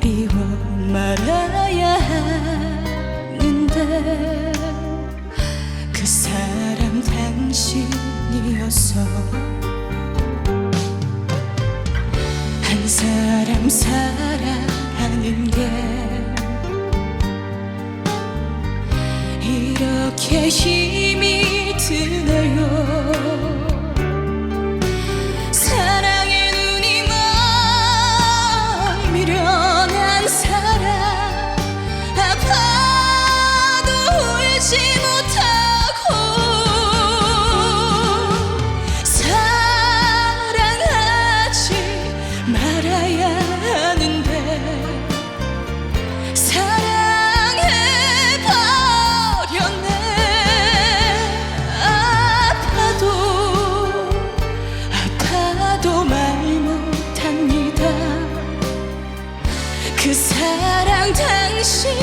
그리워 말아야 하는데 그 사람 당신이어서 한 사람 사랑하는 게 이렇게 힘이 드네. 그 사랑 당신이었어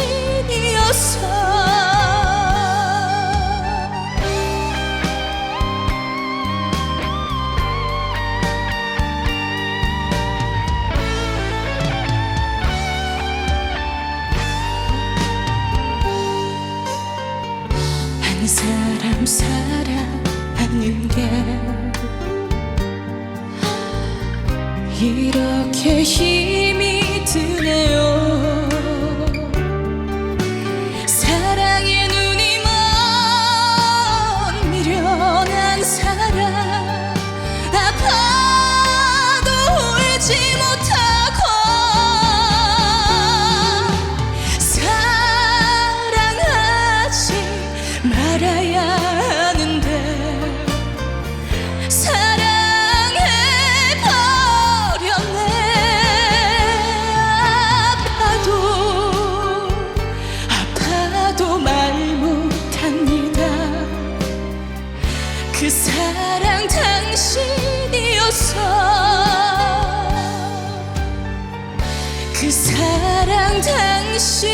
한 사람 사랑하는 게 이렇게 힘이 드네요. 사랑의 눈이 먼 미련한 사랑 아파도 울지 못하고 사랑하지 말아야 사랑 당신.